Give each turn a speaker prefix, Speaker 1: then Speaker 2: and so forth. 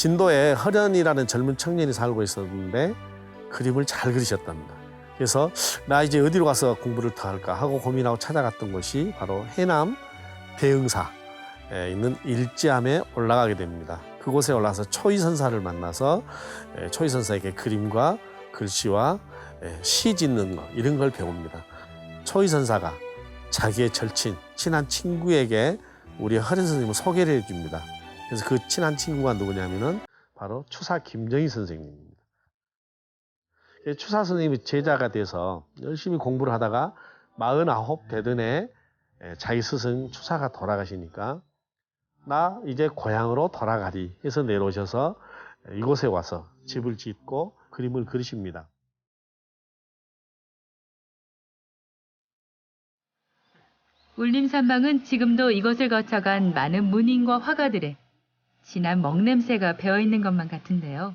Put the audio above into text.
Speaker 1: 진도에 허련이라는 젊은 청년이 살고 있었는데 그림을 잘 그리셨답니다. 그래서 나 이제 어디로 가서 공부를 더 할까 하고 고민하고 찾아갔던 곳이 바로 해남 대흥사에 있는 일지암에 올라가게 됩니다. 그곳에 올라서 초이선사를 만나서 에, 초이선사에게 그림과 글씨와 에, 시 짓는 거 이런 걸 배웁니다. 초이선사가 자기의 절친, 친한 친구에게 우리 허련 선생님을 소개를 해줍니다. 그래서 그 친한 친구가 누구냐면은 바로 추사 김정희 선생님입니다. 이 추사 선생님이 제자가 돼서 열심히 공부를 하다가 49 되던에 에, 자기 스승 추사가 돌아가시니까 나 이제 고향으로 돌아가리 해서 내려오셔서 이곳에 와서 집을 짓고 그림을 그리십니다.
Speaker 2: 울림산방은 지금도 이곳을 거쳐간 많은 문인과 화가들의 진한 먹냄새가 배어 있는 것만 같은데요.